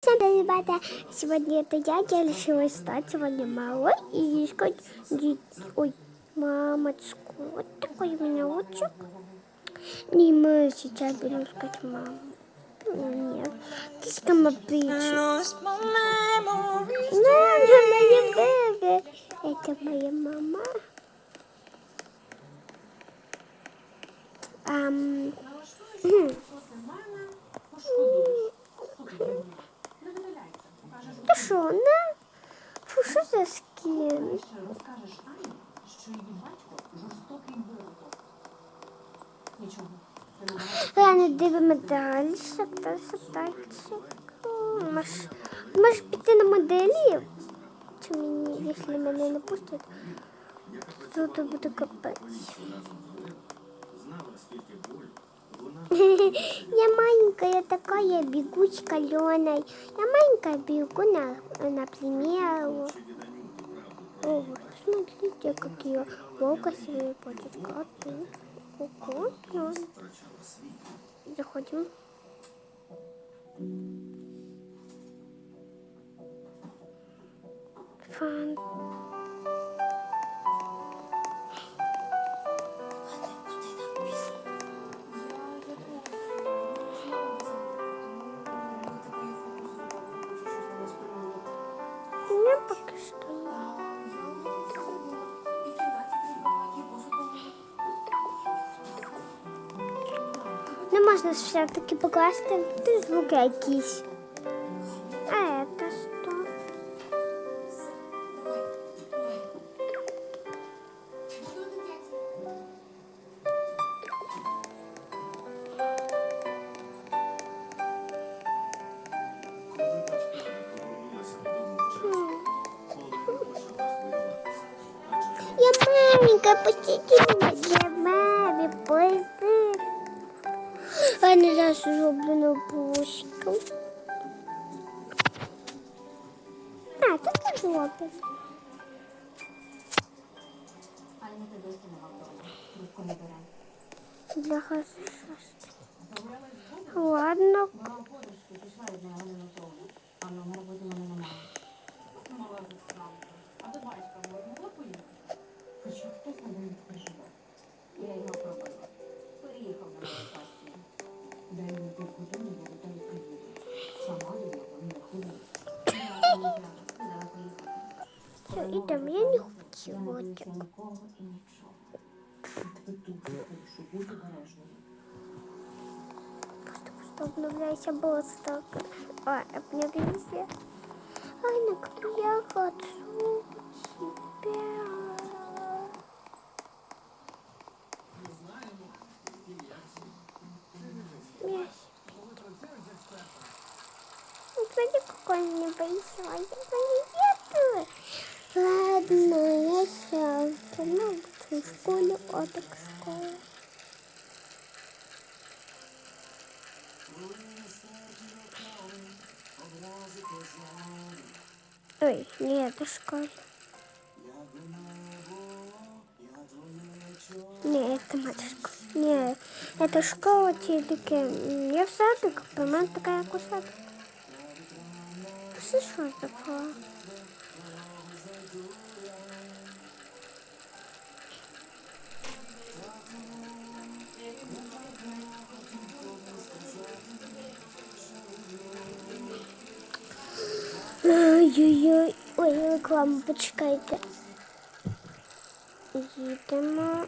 Всем ребята! Сегодня это я, я решила стать сегодня малой и искать Ой, мамочку. Вот такой у меня лучик. И мы сейчас будем искать маму. Нет, слишком обычно. Memories. Мама, моя бебе. Это моя мама. Ам, Що, не? Фу, що за скін? Розкажеш Ані, що її батько жорстокий. Нічого. Ладно, дивимо далі. Далі, далі. Може, може піти на моделі? Чи мені, якщо мене не пустять, то то буде капець. Я маленькая такая бегучка Леной. Я маленькая бегу, на, на например. О, смотрите, какие локосевые будет коты. Заходим. Фантастика. Не можна все-таки покласти ти звуки якісь. А це що? Я маленькая, посиділа для мамі, А не зараз зроблю на буску. А, тут не зроблю. Аня ти досі не Я хотіла. не боюся нікого і нічого. Я тебе дуже прошу, будь обережною. Просто, просто обновляйся просто. А, обновился. Аня, я хочу тебя. Мясь. Ну, Смотри, какой он не боится. Тому в школі отак школа. Ой, не это школа. Не, это матушка. Не, это школа тільки. Я в садик, по-моему, такая кусатка. Слышала такого? Ой-ой-ой, ой, реклама, почекайте. Їдемо.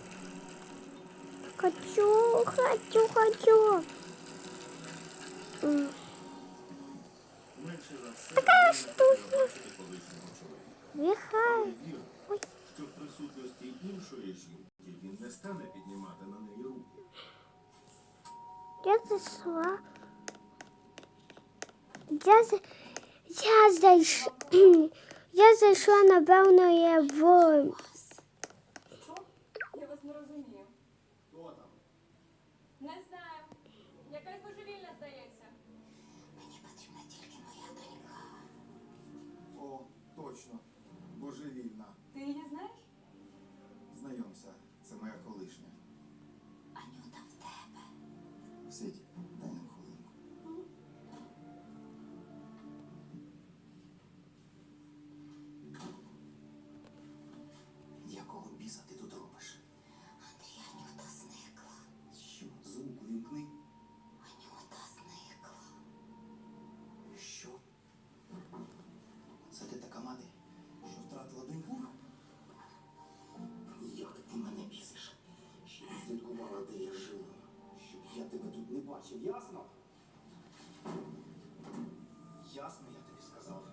Хочу, хочу, хочу. М. Така штука. Віхай. Ой, що в присутності іншої жінки він не стане піднімати на неї руки. я зайшла. Я, за... я зайш... Я зайшла, напевно, я в... Що? Я вас не розумію. Хто там? Не знаю. Якась божевільна здається. О, точно. Божевільна. Ясно? Ясно, я тобі сказав.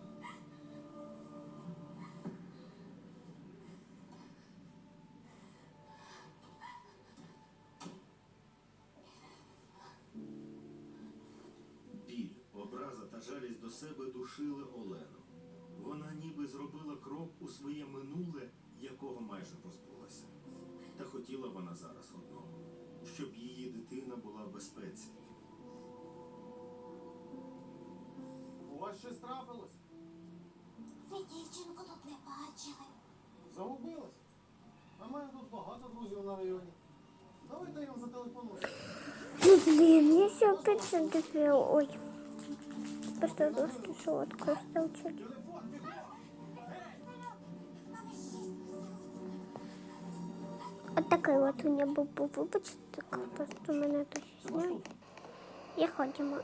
Біль, образа та жалість до себе душили Олену. Вона ніби зробила крок у своє минуле, якого майже позбулася. Та хотіла вона зараз одного, щоб її дитина була в безпеці. У вас щось трапилось? Ви дівчинку тут не бачили. Загубилась? А мене тут багато друзів на районі. Давайте я вам зателефоную. Ну, блин, я все опять сантифил. Ой. Просто доски сладко стал чуть. Телефон, бігом! Вот такой вот у меня был бы выбор, так просто у меня то снял. Я ходимо.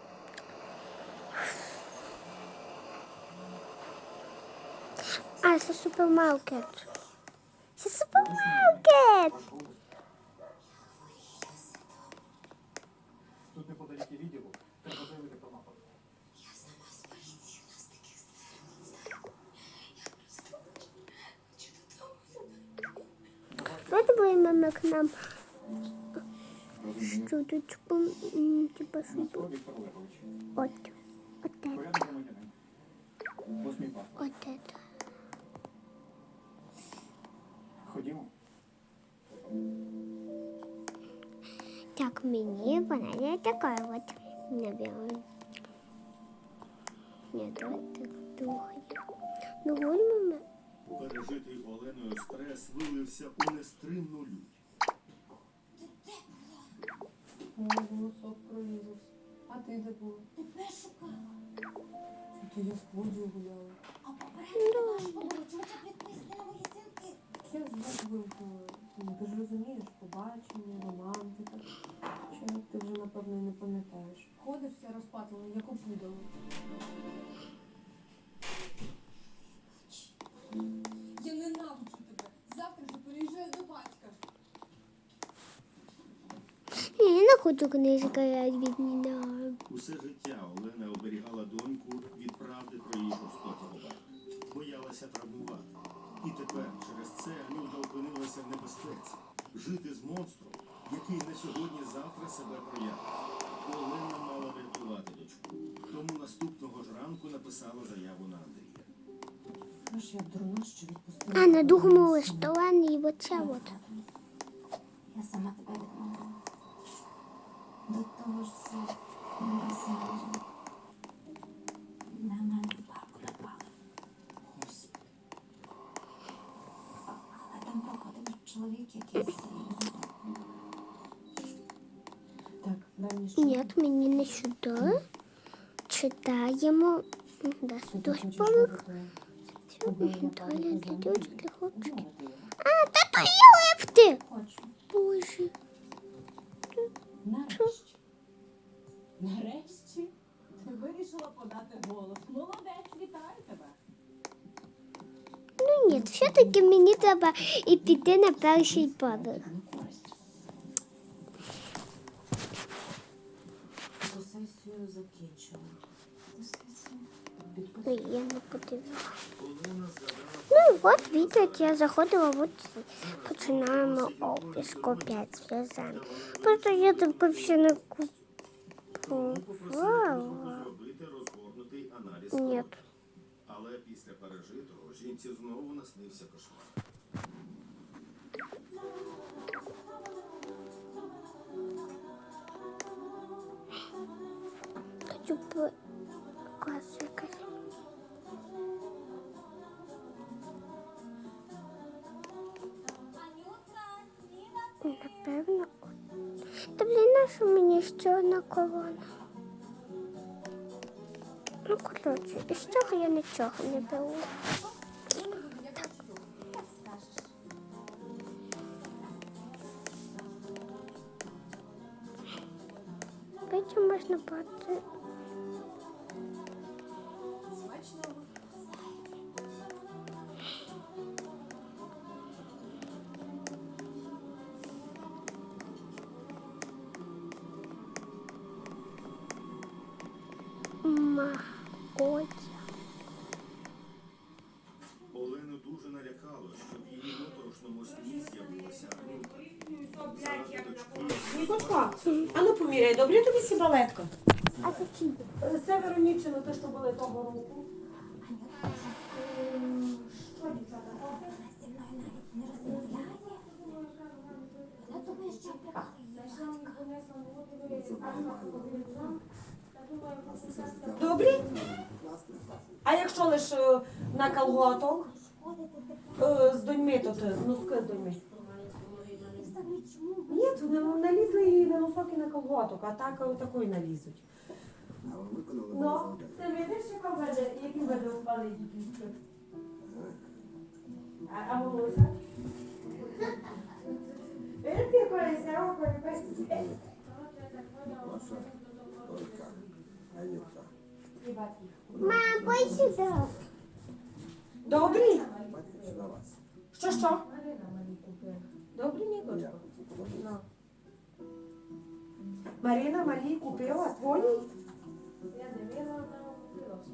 А, це супермаркет. Це супермаркет! Давайте будемо к нам штучку, м, типа штуку. Віктор Олегович. Вот. Вот это. Порядок громадянин. Восьмий паспорт. Вот это. Ходімо. Так, мені вона не така от. Наверное. Нет, давайте другой. Ну, гульмо Пережитий Оленою стрес вилився у нестримну лють. Голосок прорізався. А ти де була? Тебе шукала. То я з Подією гуляла. А попередньо ваш подарунок підписаний на мої дзвінки. Я з вас вимкнула. Ну, ти ж розумієш, Я хочу книжка від мене. Усе життя Олена оберігала доньку від правди про її жорстокого батька. Боялася травмувати. І тепер через це Люда опинилася в небезпеці. Жити з монстром, який на сьогодні-завтра себе проявить. Олена мала врятувати дочку. Тому наступного ж ранку написала заяву на Андрія. Я. А на другому ресторані оце от. Я сама тебе відмовила. До того ж це не сережа. На мене в парку напали. Господи. Але там проходив чоловік якийсь. Так, нам що? Ні, мені не сюди. Читаємо. Да, робити? Обоє Далі для дівчат, для хлопчиків. А, та то є лепти! Хочу. Все-таки мені треба і піти на перший поверх. Ой, я не подивилася. Ну, от відео я заходила, от починаємо опис, копять зв'язання. Просто я тебе ще не купувала. Ні. Але після пережитого жінці знову наснився кошмар. Хочу по класу якась. Напевно. Та блін, на що мені ще одна колона? Ну, коротше, із цього я нічого не беру. Потім можна бати. Котя. Олену дуже налякало, що її моторошному сні з'явилася Нікочка, а ну поміряй, добре тобі сі балетка? А це чий? Це Веронічина, те, що були того року. Що, дівчата, Добрі? А якщо лише на колготок? Е, З доньми тут, е, носки з доньми. Ні, то налізли і на носок і на колготок, а так е, такої налізуть. Ну, ти видиш, яка буде, які буде впали дітки? А, а волосся? Видите, якої сироко і без Мам, пой сюди. Добрі? Що, що? Добрі, Нікочко? Ну. Марина малі купила твої?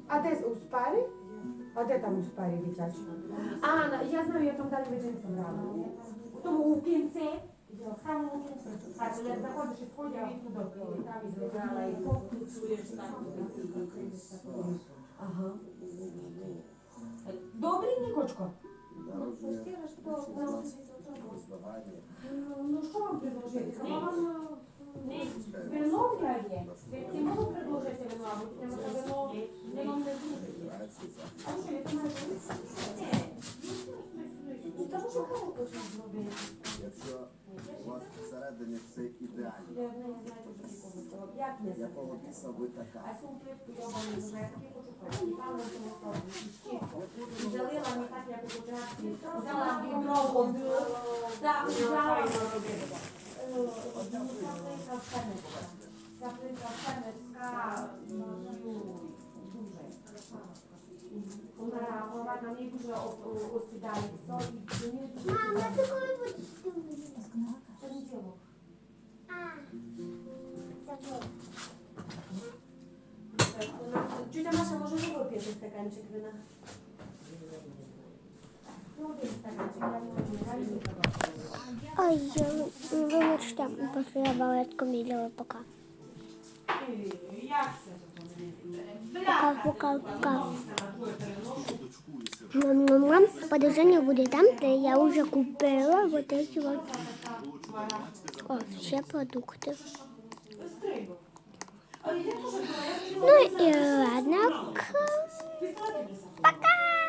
А де у спарі? А де там у спарі дитячі? А, я знаю, я там далі веденця брала. Тому у кінці. Саме у кінці. Так, як заходиш і сходиш, а він туди. І там і зробила, і покручуєш так. Ага. Добрий, Нікочко? Ну, що вам предложити? Вам е, вино є? Ці можу предложити вино, або тому що вино, вино не дуже. А що, я думаю, Ну, тому що кого хочеш зробити? Якщо у вас всередині все ідеально, Я не знаю, що нікого. Як не знаю? якого біса ви така? А сум плитку йобаний вже, я хочу пити. І там на цьому собі, і щітку. І залила мені так, як у потрапці. Взяла відро воду. Так, взяла. Е, Ця плитка фермерська. Ця плитка фермерська, ну, дуже. Вона, вона на ній дуже о- о- осідається. І мені дуже Мам, а ти коли будеш дивитися? понеділок. А, забула. Тетя Маша, може ви вип'єте стаканчик вина? Ну, один я не можу, Ой, я балетку міряла пока. Як це? Пока, пока, пока. Мам, мам, Мам, подождение будет там, где я уже купила вот эти вот о, все продукты. Ну и ладно. Пока.